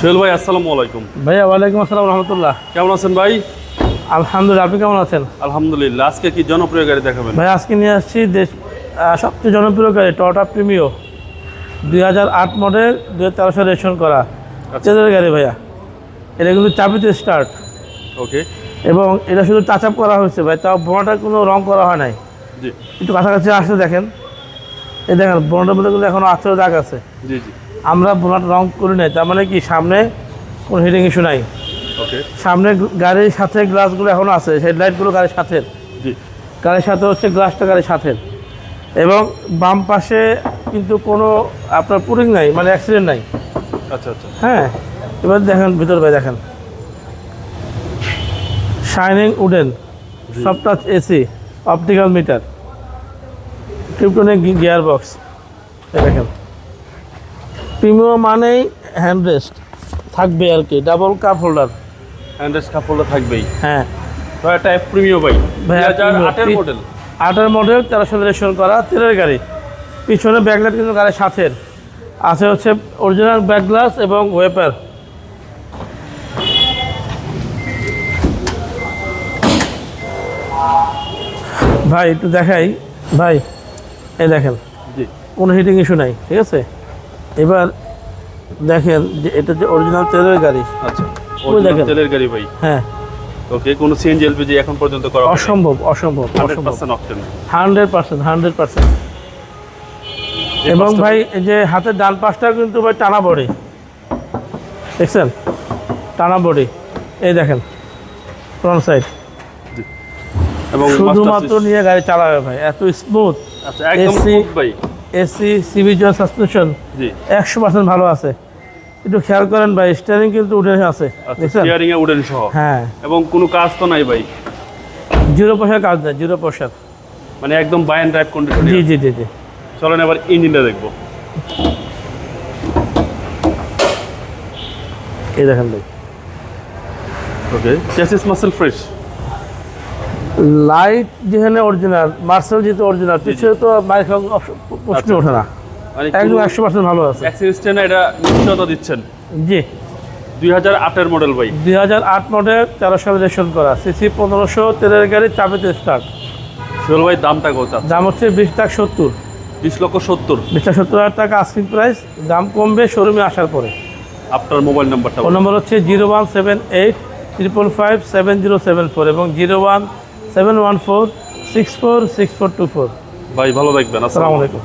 সোহেল ভাই আসসালামু আলাইকুম। ভাইয়া ওয়ালাইকুম আসসালাম রহমতুল্লাহ। কেমন আছেন ভাই? আলহামদুলিল্লাহ আপনি কেমন আছেন? আলহামদুলিল্লাহ আজকে কি জনপ্রিয় গাড়ি দেখাবেন? ভাই আজকে নিয়ে আসছি দেশ সবচেয়ে জনপ্রিয় গাড়ি টয়োটা প্রিমিও দুই হাজার আট মডেল দুই হাজার তেরোশো রেশন করা। তেলের গাড়ি ভাইয়া। এটা কিন্তু চাবিতে স্টার্ট ওকে এবং এটা শুধু টাচ আপ করা হয়েছে ভাই তাও বোনাটা কোনো রং করা হয় নাই। একটু কাছাকাছি আসলে দেখেন। এই দেখেন বোনাটার মধ্যে কিন্তু এখনও আঠেরো দাগ আছে। জি জি। আমরা বোনাটা রং করি নাই তার মানে কি সামনে কোনো হিটিং ইস্যু নাই। ওকে সামনে গাড়ির সাথে গ্লাসগুলো এখনও আছে হেডলাইটগুলো গাড়ির সাথে গাড়ির সাথে হচ্ছে গ্লাসটা গাড়ির সাথে এবং বাম পাশে কিন্তু কোনো আপনার পুরিং নাই মানে অ্যাক্সিডেন্ট নাই। আচ্ছা আচ্ছা। হ্যাঁ এবার দেখেন ভিতর ভাই দেখেন। শাইনিং উডেন সব টাচ এসি অপটিক্যাল মিটার ক্রিপ্টনিক গিয়ার বক্স দেখেন। প্রিমিয়াম মানেই হ্যান্ডরেস্ট থাকবে আর কি ডাবল কাপ হোল্ডার হ্যান্ডেস হোল্ডার থাকবেই। হ্যাঁ। টয়োটা এফ প্রিমিও Premio, আটের মডেল আটের মডেল তেরোশো রেজিস্ট্রেশন করা তেলের গাড়ি। পিছনে ব্যাকলাইট কিন্তু গাড়ির সাথে আছে হচ্ছে অরিজিনাল ব্যাক গ্লাস এবং ওয়েপার ভাই একটু দেখাই। ভাই এই দেখেন। জি। কোনো হিটিং ইস্যু নাই ঠিক আছে? এবার দেখেন যে এটা যে অরিজিনাল তেলের গাড়ি। আচ্ছা দেখেন। তেলের গাড়ি ভাই। হ্যাঁ। ওকে কোনো সিএনজি এলপিজি এখন পর্যন্ত করা অসম্ভব অসম্ভব হান্ড্রেড অসম্ভব পার্সেন্ট অপশন হান্ড্রেড পার্সেন্ট এবং ভাই এই যে হাতের ডান পাশটা কিন্তু ভাই টানা বডি। দেখছেন? টানা বডি। এই দেখেন ফ্রন্ট সাইড এবং শুধুমাত্র নিয়ে গাড়ি চালাবে ভাই এত স্মুথ আচ্ছা একদম smooth ভাই। এসি সিভিজুয়াল সাসপেনশন একশো পার্সেন্ট ভালো আছে। একটু খেয়াল করেন ভাই স্টিয়ারিং কিন্তু উঠে আছে আচ্ছা স্টিয়ারিং এ উডেন সহ। হ্যাঁ। এবং কোনো কাজ তো নাই ভাই? জিরো পয়সার কাজ নেই জিরো পয়সার মানে একদম বাই অ্যান্ড ড্রাইভ কন্ডিশন জি জি জি জি। চলেন এবার ইঞ্জিনটা দেখব। এই দেখেন ভাই। ওকে চেসিস মাসেল ফ্রেশ লাইট যেখানে অরিজিনাল মার্সেল যেহেতু অরিজিনাল পিছিয়ে তো মাইক প্রশ্ন ওঠে না। মানে একদম একশো পার্সেন্ট ভালো আছে। অ্যাক্সিডেন্ট এটা নিশ্চয়তা দিচ্ছেন। জি। দুই হাজার আটের মডেল ভাই। দুই হাজার আট মডেল তেরোশো রেজিস্ট্রেশন করা। সিসি পনেরোশো তেলের গাড়ি চাবিতে স্টার্ট সোহেল ভাই দামটা কত? দাম হচ্ছে বিশ লাখ সত্তর। বিশ লক্ষ সত্তর। বিশ লাখ সত্তর হাজার টাকা আস্কিং প্রাইস দাম কমবে শোরুমে আসার পরে। আপনার মোবাইল নাম্বারটা ফোন নম্বর হচ্ছে zero one seven eight triple five seven zero seven four এবং zero one seven one four six four six four two four. ভাই ভালো থাকবেন। আসসালামু আসসালামু আলাইকুম।